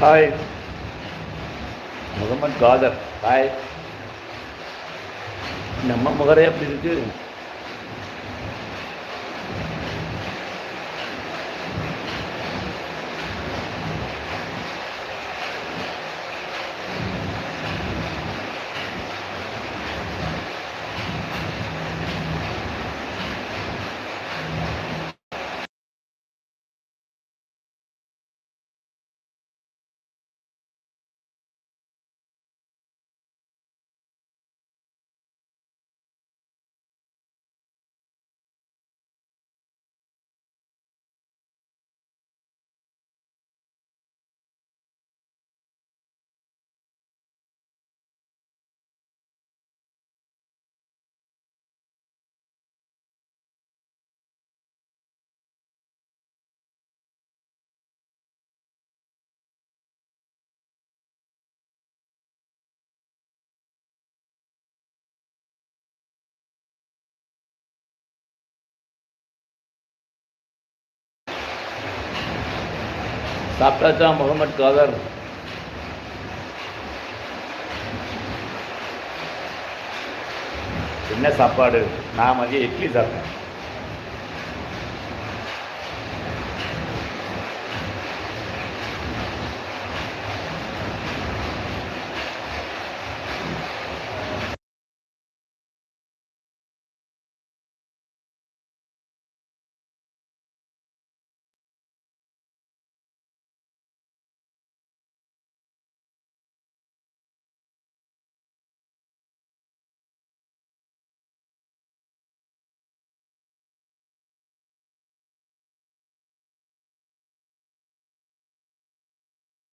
Hi Mohammed Kader. Hi நம்ம முகரே அப்படி இருக்குது சாப்பிட்டாச்சா முகமது காதர்? என்ன சாப்பாடு? நான் மதியம் இட்லி சாப்பிட்டேன்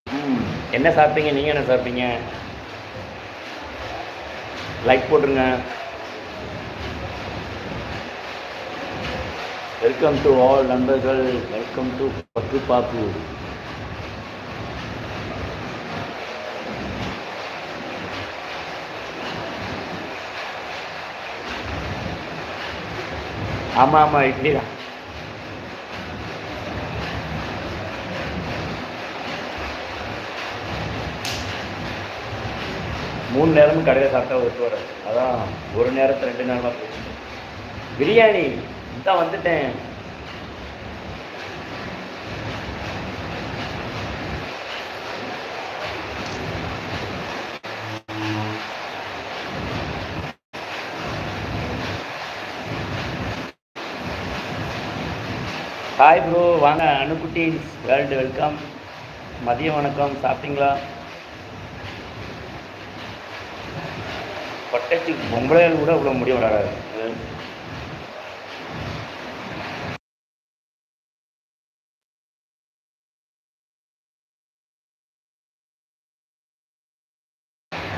ம், என்ன சாப்பிட்டீங்க? நீங்கள் என்ன சாப்பிட்டீங்க? லைக் போட்டுருங்க. வெல்கம் டு ஆல் நண்பர்கள். வெல்கம் டு பத்து பாப்பு. ஆமாம் ஆமாம் இட்லி தான் மூணு நேரமும் கடையில் சாப்பிட்டா ஒத்து வராது அதான் ஒரு நேரத்தை ரெண்டு நேரமாக போச்சு பிரியாணி இதான் வந்துட்டேன். ஹாய் ப்ரோ வாங்க அணுக்குட்டி வேர்ல்டு வெல்கம். மதிய வணக்கம் சாப்பிட்டீங்களா? பட்டத்து பொம்பளையால் கூட இவ்வளோ முடியும் வராது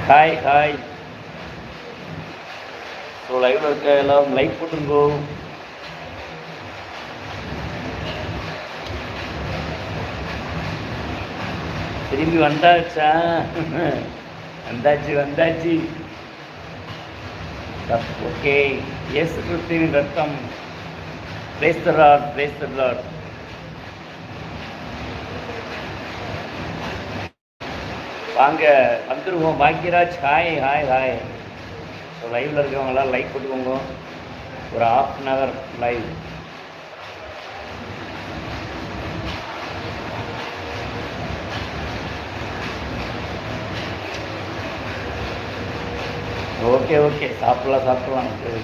ஹாய் ஹாய் ஸோ லைவ்ல இருக்க எல்லாம் லைக் போட்டுருங்கோ திரும்பி வந்தாச்சா? வந்தாச்சு வந்தாச்சு. ஓகே. இயேசு கிறிஸ்துவின் ரத்தம் பிரேஸ் த வாங்க வந்துருவோம். Bhagyaraj hi hi hi so லைவில் இருக்கவங்களாம் லைக் போட்டுக்கோங்க. ஒரு half an hour live okay okay. சாப்பிட்லாம் சாப்பிட்லாம். சரி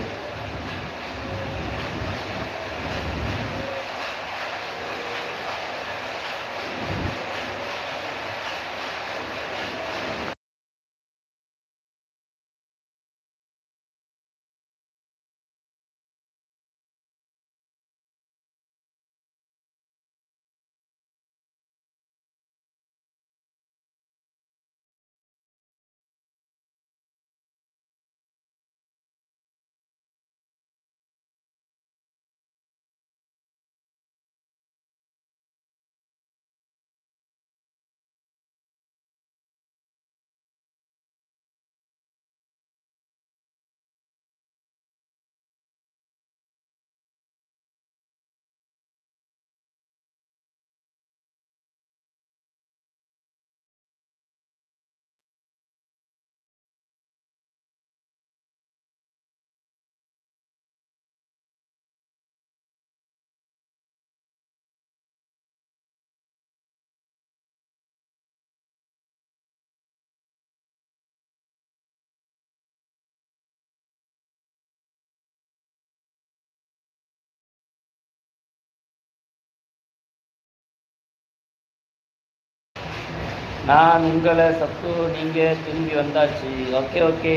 நான் உங்களை சப்பு நீங்கள் திரும்பி வந்தாச்சு. ஓகே ஓகே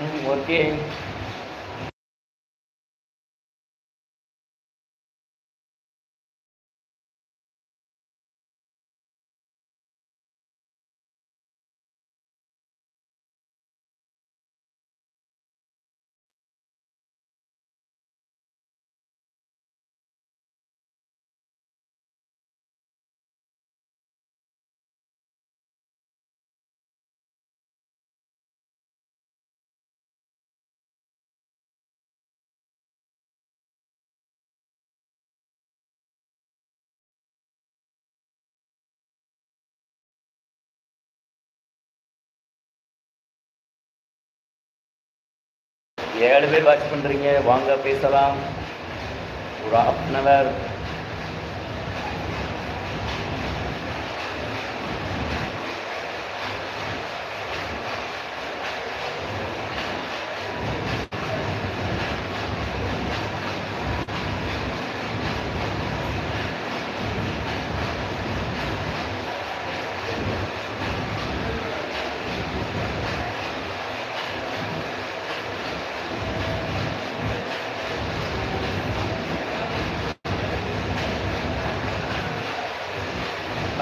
ம் ஓகே ஏழு பேர் வாட்ச் பண்ணுறீங்க வாங்க பேசலாம். ஒரு ஹாஃப் அன் அவர்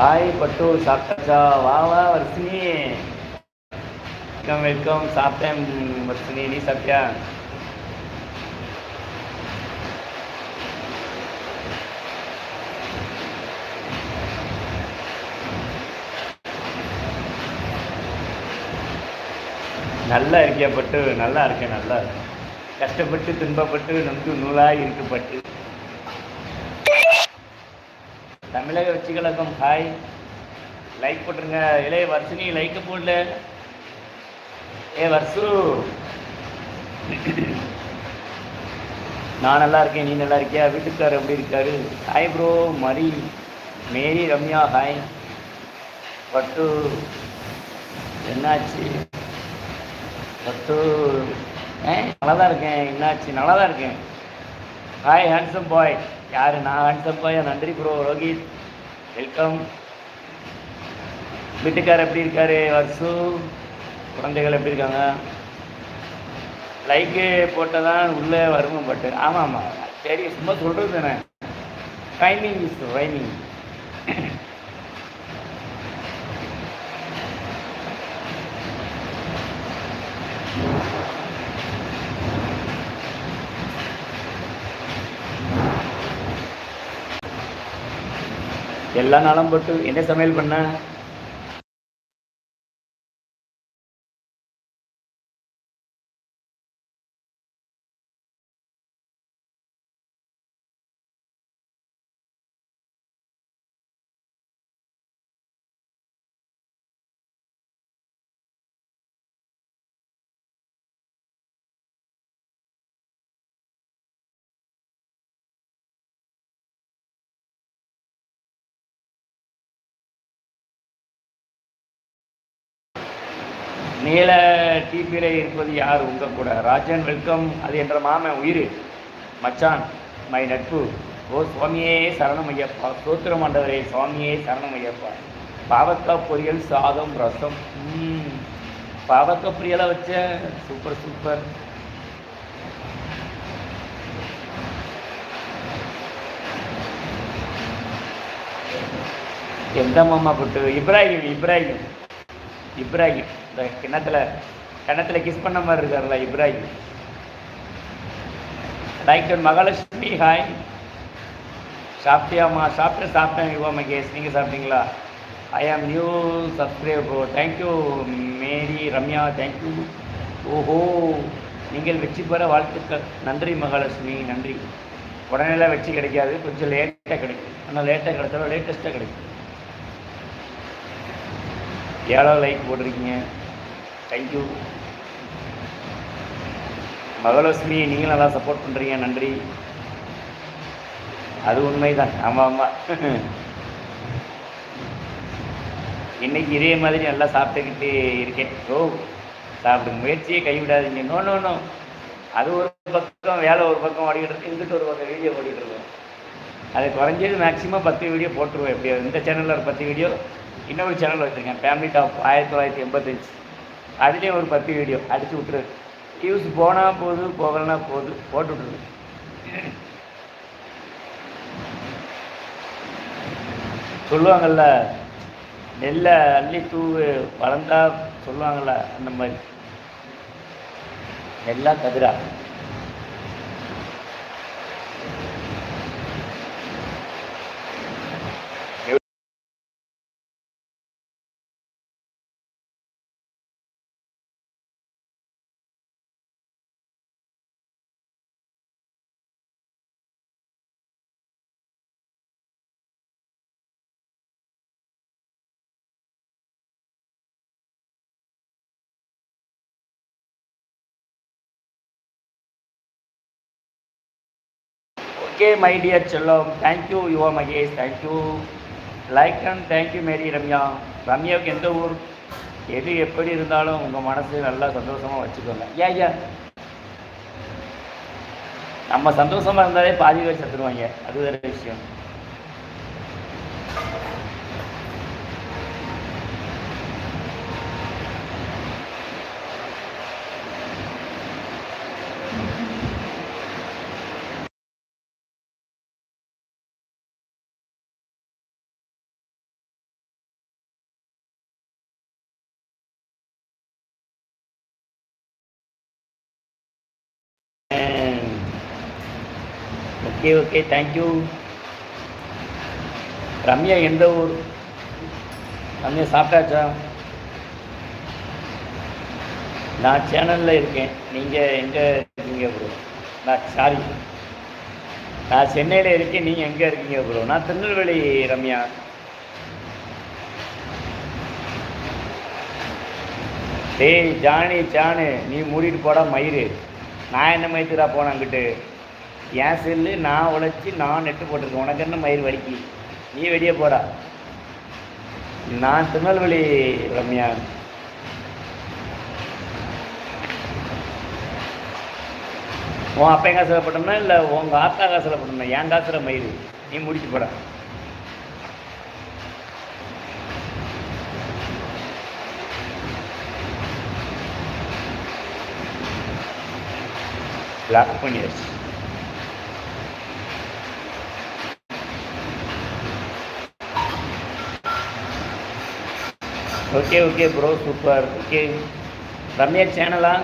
ஹாய் பட்டு சாப்பிட்டாச்சா? வா வா வர்ஷினி. Welcome welcome. சாப்பிட்டேன் வர்ஷினி. நீ சாப்பிட்டியா? நல்லா இருக்கியா பட்டு? நல்லா இருக்கேன் நல்லா இருக்கேன். கஷ்டப்பட்டு துன்பப்பட்டு நமக்கு நூலாக இருக்கப்பட்டு தமிழக வெற்றி ஹாய். லைக் போட்டுருங்க. இளைய வர்ஷினி லைக் போடல. ஏ வர்ஷு. நான் நல்லா இருக்கேன் நீ நல்லா இருக்கியா? வீட்டுக்காரர் எப்படி இருக்காரு? Hi bro Mary. Mary Ramya hi பட்டு. என்னாச்சு? பட்டு. ஏ நல்லா தான் இருக்கேன். என்னாச்சு? நல்லா தான் இருக்கேன். ஹாய் ஹேண்ட்ஸம் பாய் யார்? நான் ஹேண்ட்ஸம் பாய் நன்றி ப்ரோ ரோஹித் வெல்கம் வீட்டுக்கார் எப்படி இருக்காரு வசு? குழந்தைகள் எப்படி இருக்காங்க? லைக்கு போட்டால் தான் உள்ளே வருவோம் பட்டு ஆமாம் ஆமாம். சரி சும்மா சொல்கிறது தானே. டைமிங் இஸ் ரைமிங் எல்லா நாளும் போட்டு என்ன சமையல் பண்ண? டிபியில் இருப்பது யார்? உங்கள் கூட. ராஜன் வெல்கம். அது என்ற மாமன் உயிர். மச்சான் மை நட்பு. ஓ சுவாமியே சரணம் ஐயப்பா சோத்திரம் ஆண்டவரே சுவாமியே சரணம் ஐயப்பா பாவக்காய் பொரியல் சாதம் ரசம். ம், பாவக்காய் பொரியலாக வச்ச? Super super. எந்த மாமா புட்டு இப்ராஹிம் இப்ராஹிம். இப்ராஹிம். இந்த கிணத்துல கிணத்துல கிஸ் பண்ண மாதிரி இருக்கார்ல இப்ராஹிம். டாக்டர் மகாலட்சுமி. ஹாய் சாப்பிட்டியாம்மா? சாப்பிட்டு சாப்பிட்டேன் யுவா மகேஷ். நீங்கள் சாப்பிட்டீங்களா? I am new subscribe bro thank you Mary Ramya. Thank you ஓஹோ. நீங்கள் வெற்றி பெற வாழ்த்துக்கள். நன்றி மகாலட்சுமி. நன்றி. உடனேலாம் வெற்றி கிடைக்காது. கொஞ்சம் லேட்டாக கிடைக்கும். ஆனால் லேட்டாக கிடைச்சாலும் லேட்டஸ்ட்டாக கிடைக்கும். ஏழோ லைக் போட்டிருக்கீங்க. தேங்க்யூ மகாலட்சுமி நீங்களும் நல்லா சப்போர்ட் பண்ணுறீங்க நன்றி. அது உண்மைதான். ஆமாம் ஆமாம் இன்னைக்கு இதே மாதிரி நல்லா சாப்பிட்டுக்கிட்டு இருக்கேன். ஓ சாப்பிடுங்க முயற்சியே கைவிடாதீங்க. நோ நோ நோ அது ஒரு பக்கம் வேலை ஒரு பக்கம் ஓடிக்கிட்டு இருக்கு. ஒரு பக்கம் வீடியோ ஓடிக்கிட்டு இருக்கோம் அது குறைஞ்சது மேக்ஸிமம் பத்து வீடியோ போட்டுருவோம். எப்படியோ இந்த சேனலில் ஒரு பத்து வீடியோ இன்னொரு சேனல் வச்சுருக்கேன். ஃபேமிலி டாப் ஆயிரத்தி தொள்ளாயிரத்தி எண்பத்தஞ்சு. அதுலேயும் ஒரு பத்து வீடியோ அடித்து விட்டுரு. வியூஸ் போனால் போகுது போகலன்னா போகுது போட்டு விட்ருது சொல்லுவாங்கள்ல நெல்லை அள்ளி தூவு வளர்ந்தா சொல்லுவாங்கள்ல அந்த மாதிரி. நெல்லா கதிரா. ஓகே மை டியர் செல்லம் thank you Yuva Mahesh thank you like and thank you Mary Ramya ரம்யாவுக்கு எந்த ஊர்? எது எப்படி இருந்தாலும் உங்கள் மனசு நல்லா சந்தோஷமாக வச்சுக்கோங்க. ஏன் ஐயா நம்ம சந்தோஷமாக இருந்தாலே பாதி பேர் செத்துருவாங்க. அது வேறு விஷயம். ஓகே ஓகே தேங்க்யூ ரம்யா எந்த ஊர்? ரம்யா சாப்பிட்டாச்சா? நான் சேனலில் இருக்கேன். நீங்கள் எங்கே இருக்கீங்க ப்ரோ நான் சாரி நான் சென்னையில் இருக்கேன் நீங்கள் எங்கே இருக்கீங்க ப்ரோ நான் திருநெல்வேலி ரம்யா. டேய் ஜானி ஜானு நீ மூடிட்டு போடா மயிறு. நான் என்ன மயித்துடா போனேன் அங்கிட்டு? என் செல்லு நான் உழைச்சி நான் நெட்டு போட்டிருக்கேன். உனக்கு என்ன மயிர் வலிக்கு? நீ வெளியே போடா. நான் திருநெல்வேலி ரம்யா. உன் அப்பன் காசில் போட்டோம்னா இல்லை உங்கள் ஆத்தா காசில் போட்டோம்னா என் காசில் மயிறு நீ முடிச்சு போட. லாக் பண்ணியாச்சு. Okay okay bro super okay Ramya சேனலா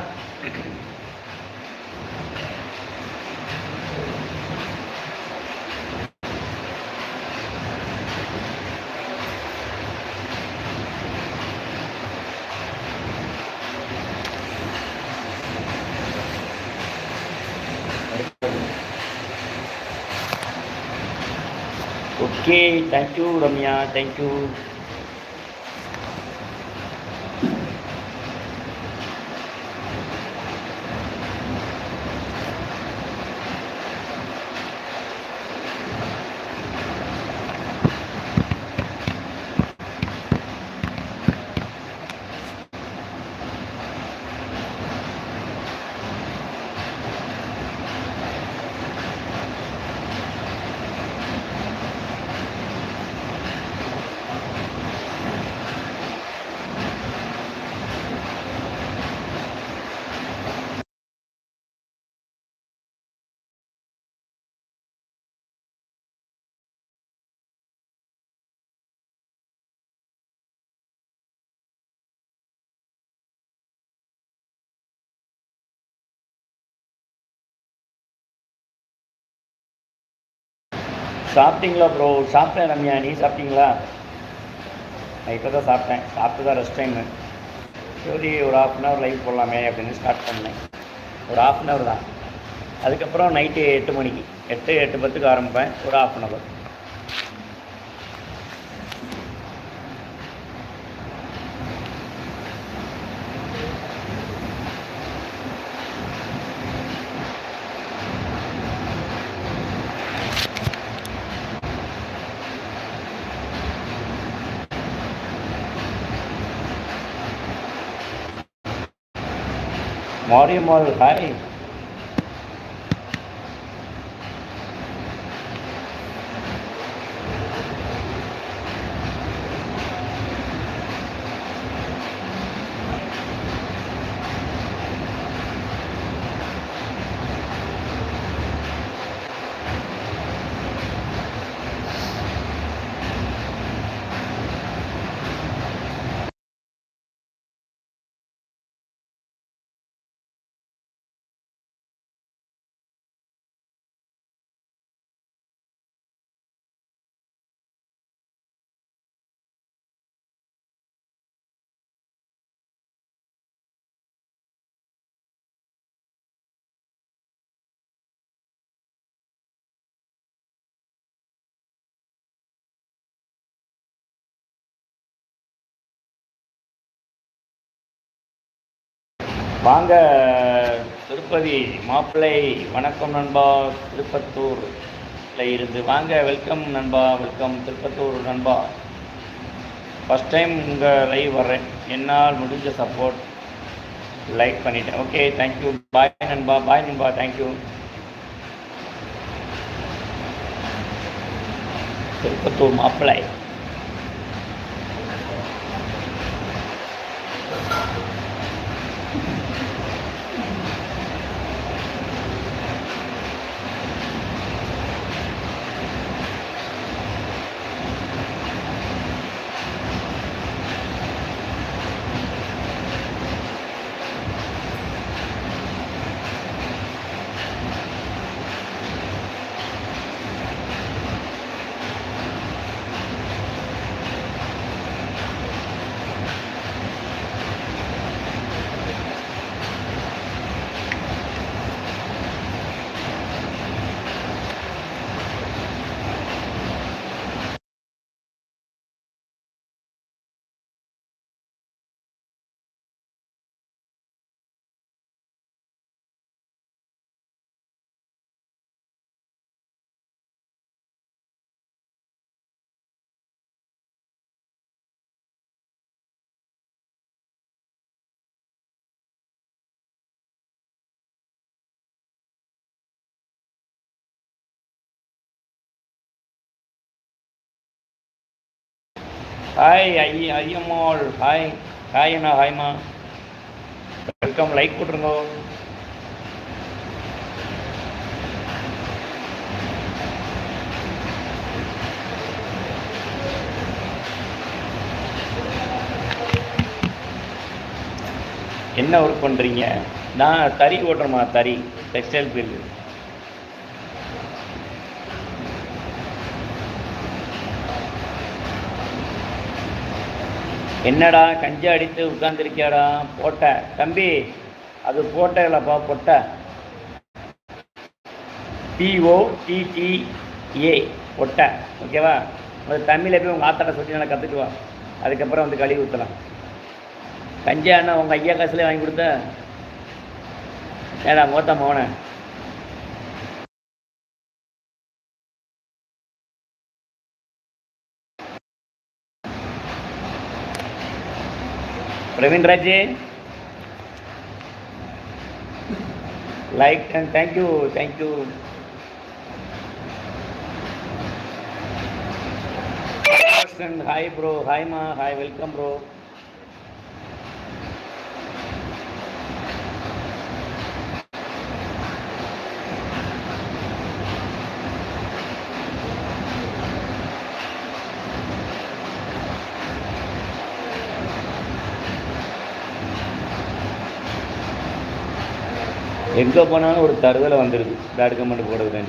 okay thank you Ramya thank you சாப்பிட்டீங்களா ப்ரோ சாப்பிட்டேன் ரம்யா நீ சாப்பிட்டீங்களா? நான் இப்போ தான் சாப்பிட்டேன். சாப்பிட்டு தான் ரெஸ்ட் டைமு சரி ஒரு ஆஃப் அன் ஹவர் லைவ் போடலாமே அப்படின்னு ஸ்டார்ட் பண்ணேன். ஒரு ஆஃப் அன் ஹவர் தான். அதுக்கப்புறம் நைட்டு எட்டு மணிக்கு. எட்டு எட்டு பத்துக்கு ஆரம்பிப்பேன். ஒரு half an hour Mariyammal hi வாங்க திருப்பதி மாப்பிள்ளை வணக்கம் நண்பா திருப்பத்தூர்ல இருந்து. வாங்க வெல்கம் நண்பா வெல்கம் திருப்பத்தூர் நண்பா. ஃபஸ்ட் டைம் உங்கள் லைவ் வர்றேன். என்னால் முடிஞ்ச சப்போர்ட் லைக் பண்ணிட்டேன். ஓகே தேங்க்யூ பாய் நண்பா பாய் நண்பா தேங்க்யூ திருப்பத்தூர் மாப்பிள்ளை. ஹாய் ஐ ஐயம்மாள். ஹாய் ஹாய் அண்ணா ஹாய்மா வெல்கம் லைக் போட்டுருங்க என்ன ஒர்க் பண்ணுறீங்க நான் தறி ஓட்டுறேம்மா தறி. டெக்ஸ்டைல் ஃபீல்டு என்னடா கஞ்சி அடித்து உட்காந்துருக்கியாடா போட்ட. தம்பி அது போட்ட இல்லைப்பா பொட்ட. பிஓ டிடிஏ பொட்ட. ஓகேவா? அது தமிழில் போய் உங்கள் ஆத்தாட்ட சொல்லி நல்லா கற்றுட்டு அதுக்கப்புறம் வந்து கழுவி ஊற்றலாம் கஞ்சி அண்ணா உங்கள் ஐயா காசுலேயே வாங்கி கொடுத்த? ஏடா மோத்த மோனை Praveen Raj like and thank you thank you hi bro ஹாய்மா hi welcome bro எங்கே போனாலும் ஒரு தருதலை வந்துடுது பேட் கமெண்ட் போடுறது